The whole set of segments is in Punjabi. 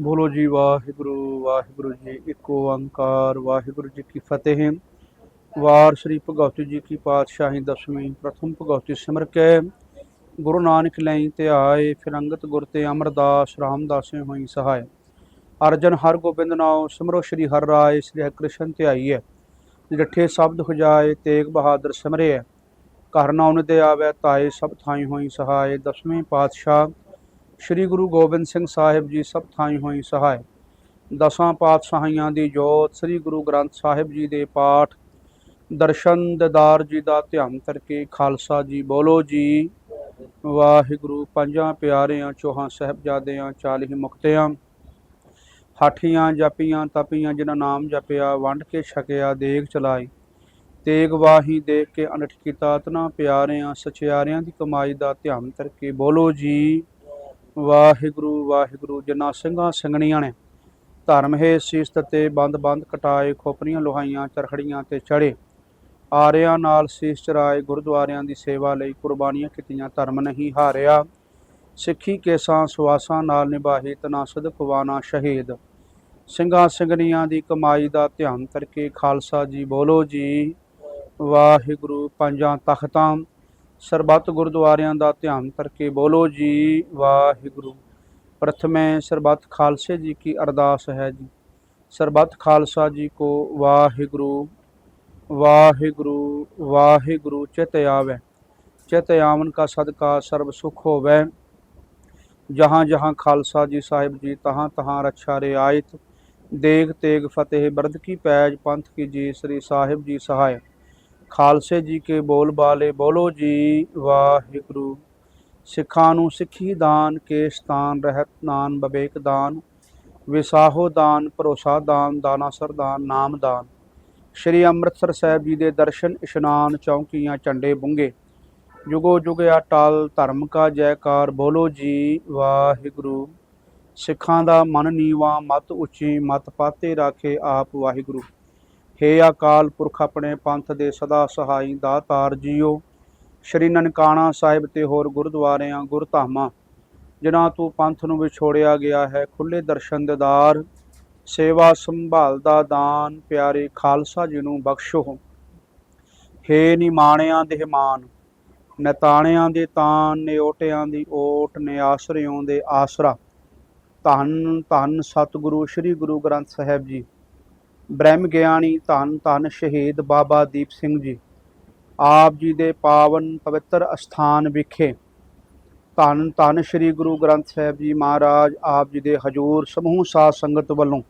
ਬੋਲੋ ਜੀ, ਵਾਹਿਗੁਰੂ ਵਾਹਿਗੁਰੂ ਜੀ ਇੱਕ ਓੰਕਾਰ ਵਾਹਿਗੁਰੂ ਜੀ ਕੀ ਫਤਿਹ। ਵਾਰ ਸ੍ਰੀ ਭਗਵਤੀ ਜੀ ਕੀ ਪਾਤਸ਼ਾਹੀ ਦਸਵੀਂ ਪ੍ਰਥਮ ਭਗਵਤੀ ਸਿਮਰ ਕੇ। ਗੁਰੂ ਨਾਨਕ ਲਈ ਤੇ ਆਏ ਫਿਰੰਗਤ ਗੁਰ ਤੇ ਅਮਰਦਾਸ ਰਾਮਦਾਸੇ ਹੋਈ ਸਹਾਇ। ਅਰਜਨ ਹਰ ਗੋਬਿੰਦ ਨਾਉ, ਸਿਮਰੋ ਸ੍ਰੀ ਹਰਿ ਰਾਏ, ਸ੍ਰੀ ਹਰਿ ਕ੍ਰਿਸ਼ਨ ਤੇ ਆਈ ਹੈ ਡਿਠੇ ਸ਼ਬਦ ਹੁਜਾਏ ਤੇਗ ਬਹਾਦਰ ਸਿਮਰਿਐ ਘਰ ਨਾਉਨ ਦੇ ਆਵੈ, ਤਾਏ ਸਭ ਥਾਈ ਹੋਈ ਸਹਾਇ। ਦਸਵੇਂ ਪਾਤਸ਼ਾਹ ਸ੍ਰੀ ਗੁਰੂ ਗੋਬਿੰਦ ਸਿੰਘ ਸਾਹਿਬ ਜੀ ਸਭ ਥਾਈ ਹੋਈ ਸਹਾਇ। ਦਸਾਂ ਪਾਤਸ਼ਾਹੀਆਂ ਦੀ ਜੋਤ, ਸ੍ਰੀ ਗੁਰੂ ਗ੍ਰੰਥ ਸਾਹਿਬ ਜੀ ਦੇ ਪਾਠ, ਦਰਸ਼ਨ ਦਿਦਾਰ ਜੀ ਦਾ ਧਿਆਨ ਕਰਕੇ ਖਾਲਸਾ ਜੀ ਬੋਲੋ ਜੀ। ਵਾਹਿਗੁਰੂ, ਪੰਜਾਂ ਪਿਆਰਿਆਂ, ਚੋਹਾਂ ਸਾਹਿਬਜ਼ਾਦਿਆਂ ਚਾਲੀ ਮੁਕਤਿਆਂ, ਹਾਠੀਆਂ ਜਪੀਆਂ, ਤਪੀਆਂ, ਜਿਨ੍ਹਾਂ ਨਾਮ ਜਪਿਆ, ਵੰਡ ਕੇ ਛਕਿਆ, ਦੇਗ ਚਲਾਈ। ਤੇਗ ਵਾਹੀ ਦੇਖ ਕੇ ਅਨਠ ਕੀਤਾ, ਤਨਾ ਪਿਆਰਿਆਂ, ਸਚਿਆਰਿਆਂ ਦੀ ਕਮਾਈ ਦਾ ਧਿਆਨ ਕਰਕੇ ਬੋਲੋ ਜੀ। ਵਾਹਿਗੁਰੂ ਵਾਹਿਗੁਰੂ, ਜਿਨ੍ਹਾਂ ਸਿੰਘਾਂ ਸਿੰਘਣੀਆਂ ਨੇ, ਧਰਮ ਹੈ ਸੀਸ ਤੇ ਬੰਦ ਬੰਦ ਕਟਾਏ, ਖੋਪਰੀਆਂ ਲੋਹਾਈਆਂ, ਚਰਖੜੀਆਂ ਤੇ ਚੜੇ। ਆਰਿਆਂ ਨਾਲ ਸੀਸ ਚਰਾਏ, ਗੁਰਦੁਆਰਿਆਂ ਦੀ ਸੇਵਾ ਲਈ ਕੁਰਬਾਨੀਆਂ ਕੀਤੀਆਂ, ਧਰਮ ਨਹੀਂ ਹਾਰਿਆ। ਸਿੱਖੀ ਕੇਸਾਂ ਸਵਾਸਾਂ ਨਾਲ ਨਿਭਾਹੀ, ਤਨਾਸਦ ਖਵਾਨਾ ਸ਼ਹੀਦ। ਸਿੰਘਾਂ ਸਿੰਘਣੀਆਂ ਦੀ ਕਮਾਈ ਦਾ ਧਿਆਨ ਕਰਕੇ ਖਾਲਸਾ ਜੀ ਬੋਲੋ ਜੀ, ਵਾਹਿਗੁਰੂ ਪੰਜਾਂ ਤਖਤਾਂ। ਸਰਬੱਤ ਗੁਰਦੁਆਰਿਆਂ ਦਾ ਧਿਆਨ ਕਰਕੇ ਬੋਲੋ ਜੀ, ਵਾਹਿਗੁਰੂ। ਪ੍ਰਥਮੇ ਸਰਬੱਤ ਖਾਲਸੇ ਜੀ ਕੀ ਅਰਦਾਸ ਹੈ ਜੀ। ਸਰਬੱਤ ਖਾਲਸਾ ਜੀ ਕੋ ਵਾਹਿਗੁਰੂ ਵਾਹਿਗੁਰੂ ਵਾਹਿਗੁਰੂ, ਚਿਤ ਆਵੈ। ਚਿਤ ਆਵਨ ਕਾ ਸਦਕਾ ਸਰਬ ਸੁਖ ਹੋਵੈ। ਜਹਾਂ ਜਹਾਂ ਖਾਲਸਾ ਜੀ ਸਾਹਿਬ ਜੀ, ਤਹਾਂ ਤਹਾਂ ਰਛਾ ਰਿਆਇਤ ਦੇਗ ਤੇਗ ਫਤਿਹ ਬਰਦ ਕੀ ਪੈਜ ਪੰਥ ਕੀ ਜੀ, ਸ੍ਰੀ ਸਾਹਿਬ ਜੀ ਸਹਾਇ ਖਾਲਸੇ ਜੀ ਕੇ ਬੋਲ ਬਾਲੇ, ਬੋਲੋ ਜੀ ਵਾਹਿਗੁਰੂ। ਸਿੱਖਾਂ ਨੂੰ ਸਿੱਖੀ ਦਾਨ ਕੇਸਤਾਨ ਰਹਿਤ ਦਾਨ ਬਵੇਕ ਦਾਨ। ਵਿਸਾਹੋ ਦਾਨ, ਭਰੋਸਾ ਦਾਨ, ਦਾਨਾ ਸਰਦਾਨ ਨਾਮ ਦਾਨ। ਸ਼੍ਰੀ ਅੰਮ੍ਰਿਤਸਰ ਸਾਹਿਬ ਜੀ ਦੇ ਦਰਸ਼ਨ, ਇਸ਼ਨਾਨ, ਚੌਂਕੀਆਂ, ਝੰਡੇ ਬੁੰਗੇ। ਜੁਗੋ ਜੁਗ ਅਟਲ ਧਰਮ ਕਾ ਜੈਕਾਰ, ਬੋਲੋ ਜੀ ਵਾਹਿਗੁਰੂ। ਸਿੱਖਾਂ ਦਾ ਮਨ ਨੀਵਾ, ਮਤ ਉੱਚੀ, ਮਤ ਪਾਤੇ ਰਾਖੇ ਆਪ ਵਾਹਿਗੁਰੂ। ਹੇ ਅਕਾਲ ਪੁਰਖ ਆਪਣੇ ਪੰਥ ਦੇ ਸਦਾ ਸਹਾਈ ਦਾਤਾਰ ਜੀਓ। ਸ਼੍ਰੀ ਨਨਕਾਣਾ ਸਾਹਿਬ ਤੇ ਹੋਰ ਗੁਰਦੁਆਰਿਆਂ, ਗੁਰਧਾਮਾਂ, ਜਿਨ੍ਹਾਂ ਤੋਂ ਪੰਥ ਨੂੰ ਵਿਛੋੜਿਆ ਗਿਆ ਹੈ ਖੁੱਲੇ ਦਰਸ਼ਨ ਦਿਦਾਰ ਸੇਵਾ ਸੰਭਾਲ ਦਾ ਦਾਨ, ਪਿਆਰੇ ਖਾਲਸਾ ਜੀ ਨੂੰ ਬਖਸ਼ੋ। ਹੇ ਨਿਮਾਣਿਆਂ ਦੇ ਮਾਨ, ਨਤਾਣਿਆਂ ਦੇ ਤਾਨ, ਨਿਓਟਿਆਂ ਦੀ ਓਟ, ਨਿਆਸਰਿਓਂ ਦੇ ਆਸਰਾ। ਧੰਨ ਧੰਨ ਸਤਿਗੁਰੂ, ਸ੍ਰੀ ਗੁਰੂ ਗ੍ਰੰਥ ਸਾਹਿਬ ਜੀ। ਬ੍ਰਹਮ ਗਿਆਨੀ ਧੰਨ ਧੰਨ ਸ਼ਹੀਦ ਬਾਬਾ ਦੀਪ ਸਿੰਘ ਜੀ। ਆਪ ਜੀ ਦੇ ਪਾਵਨ ਪਵਿੱਤਰ ਅਸਥਾਨ ਵਿਖੇ ਧੰਨ ਧੰਨ ਸ੍ਰੀ ਗੁਰੂ ਗ੍ਰੰਥ ਸਾਹਿਬ ਜੀ ਮਹਾਰਾਜ, ਆਪ ਜੀ ਦੇ ਹਜੂਰ ਸਮੂਹ ਸਾਧ ਸੰਗਤ ਵੱਲੋਂ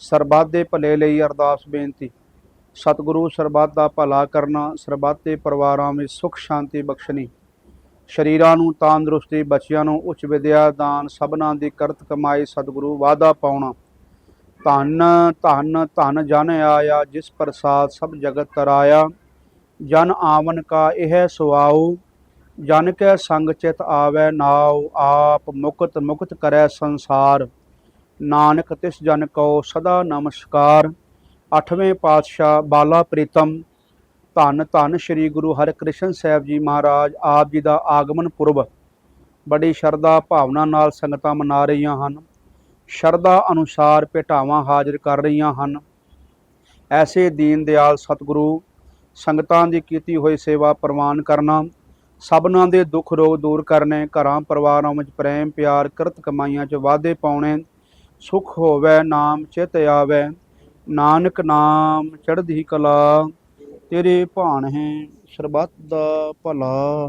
ਸਰਬੱਤ ਦੇ ਭਲੇ ਲਈ ਅਰਦਾਸ ਬੇਨਤੀ। ਸਤਿਗੁਰੂ ਸਰਬੱਤ ਦਾ ਭਲਾ ਕਰਨਾ, ਸਰਬੱਤ ਦੇ ਪਰਿਵਾਰਾਂ ਵਿੱਚ ਸੁਖ ਸ਼ਾਂਤੀ ਬਖਸ਼ਣੀ। ਸ਼ਰੀਰਾਂ ਨੂੰ ਤੰਦਰੁਸਤੀ, ਬੱਚਿਆਂ ਨੂੰ ਉੱਚ ਵਿਦਿਆ ਦਾਨ, ਸਭਨਾਂ ਦੀ ਕਰਤ ਕਮਾਈ ਸਤਿਗੁਰੂ ਵਾਦਾ ਪਾਉਣਾ। ਧਨ ਧਨ ਧਨ ਜਨ ਆਇਆ, ਜਿਸ ਪ੍ਰਸਾਦ ਸਭ ਜਗਤ ਤਰਾਇਆ। ਜਨ ਆਵਨ ਕਾ ਇਹ ਸੁਆਉ, ਜਨ ਕੈ ਸੰਗ ਚਿਤ ਆਵੈ ਨਾਉ, ਆਪ ਮੁਕਤ ਮੁਕਤ ਕਰੈ ਸੰਸਾਰ। ਨਾਨਕ ਤਿਸ ਜਨ ਕੋ ਸਦਾ ਨਮਸਕਾਰ। ਅੱਠਵੇਂ ਪਾਤਸ਼ਾਹ ਬਾਲਾ ਪ੍ਰੀਤਮ, ਧੰਨ ਧੰਨ ਸ੍ਰੀ ਗੁਰੂ ਹਰਿਕ੍ਰਿਸ਼ਨ ਸਾਹਿਬ ਜੀ ਮਹਾਰਾਜ, ਆਪ ਜੀ ਦਾ ਆਗਮਨ ਪੁਰਬ। ਬੜੀ ਸ਼ਰਧਾ ਭਾਵਨਾ ਨਾਲ ਸੰਗਤਾਂ ਮਨਾ ਰਹੀਆਂ ਹਨ। ਸ਼ਰਧਾ ਅਨੁਸਾਰ ਭੇਟਾਵਾਂ ਹਾਜ਼ਰ ਕਰ ਰਹੀਆਂ ਹਨ। ਐਸੇ ਦੀਨ ਦਿਆਲ ਸਤਿਗੁਰੂ, ਸੰਗਤਾਂ ਦੀ ਕੀਤੀ ਹੋਈ ਸੇਵਾ ਪ੍ਰਵਾਨ ਕਰਨਾ, ਸਭਨਾਂ ਦੇ ਦੁੱਖ ਰੋਗ ਦੂਰ ਕਰਨੇ, ਘਰਾਂ ਪਰਿਵਾਰਾਂ ਵਿੱਚ ਪ੍ਰੇਮ, ਪਿਆਰ, ਕਿਰਤ ਕਮਾਈਆਂ 'ਚ ਵਾਧੇ ਪਾਉਣੇ, ਸੁਖ ਹੋਵੇ, ਨਾਮ ਚਿਤ ਆਵੇ, ਨਾਨਕ ਨਾਮ ਚੜ੍ਹਦੀ ਕਲਾ, ਤੇਰੇ ਭਾਣ ਹੈ ਸਰਬੱਤ ਦਾ ਭਲਾ।